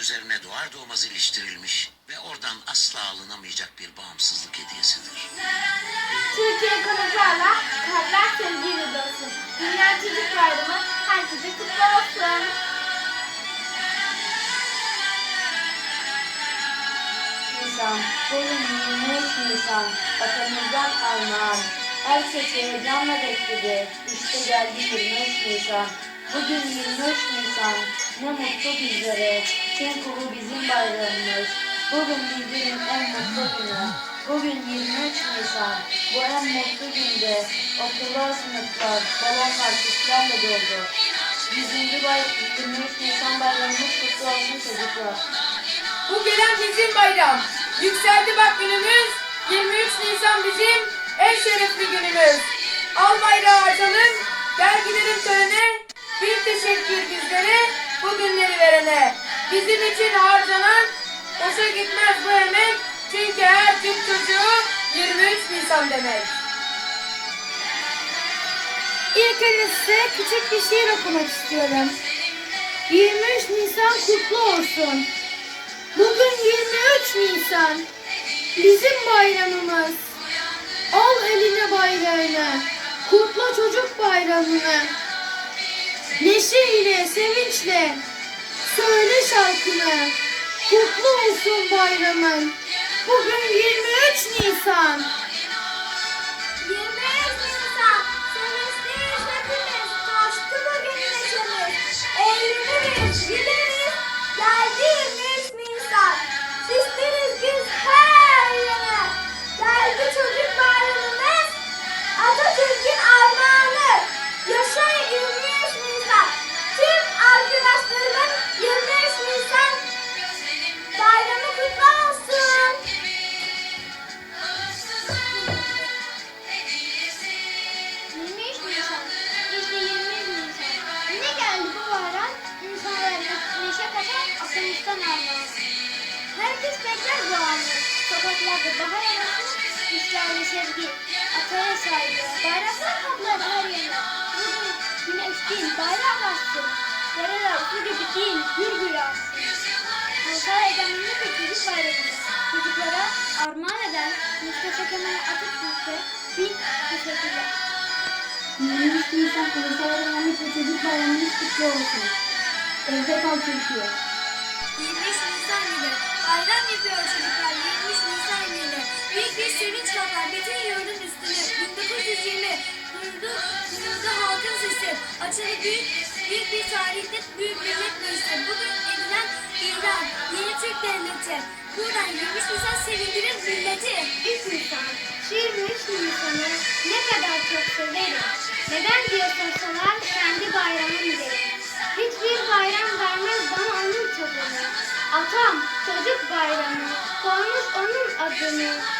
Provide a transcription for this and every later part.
üzerine doğar doğmaz iliştirilmiş ve oradan asla alınamayacak bir bağımsızlık hediyesidir. Türkiye konuklarla kalpler sevgiyle dolsun. Dünya Çocuk Bayramı herkese kutlu olsun. Nisan, bugün 23 Nisan, vatanımızdan armağan. Herkes heyecanla bekledi, işte geldi 23 Nisan. Bugün 23 Nisan, ne mutlu bizlere, bu bizim bayramımız. Bugün bizlerin en mutlu günü. Bugün 23 Nisan, bu en mutlu günde okullar, sınıflar, balon partislerle doldu. 100. bay 23 Nisan bayramımız kutlu olsun çocuklar. Bu gelen bizim bayram. Yükseldi bak günümüz. 23 Nisan bizim en şerefli günümüz. Al bayrağı açalım. İçin harcanan boşa gitmez bu emek. Çünkü her Türk çocuğu 23 Nisan demek. İlk önce size küçük bir şiir okumak istiyorum. 23 Nisan kutlu olsun. Bugün 23 Nisan. Bizim bayramımız. Al eline bayrağını. Kutla çocuk bayramını. Neşeyle, sevinçle. Söyle şarkını. Kutlu olsun bayramın. Bugün 23 Nisan. Sokaklarda bahar havası, işlerde sevgi, ataya saygı. Bayraklar kaplar her yana. Bugün güneş değil, bayrak bastı. Yaralar su gibi değil, gür gür aksın. Ulusal egemenlik ve çocuk bayramı. Çocuklara armağan eden Mustafa Kemal Atatürk'e bin teşekkürler. 23 Nisan Ulusal Egemenlik ve Çocuk Bayramımız kutlu olsun. Evde kal Türkiye. 23 Nisan günü bayram duyuldu, duyuldu halkın sesi. Açılı büyük, büyük bir tarihte büyük millet meclisi. Bugün edilen ilan yeni Türk devleti. Buradan 23 Nisan sevindirir milleti. 3 Nisan. Şu 23 Nisan'ı ne kadar çok severim. Neden diye sorsalar kendi bayramım. Hiçbir bayram vermez onun tadını. Atam çocuk bayramı koymuş onun adını.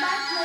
Bye.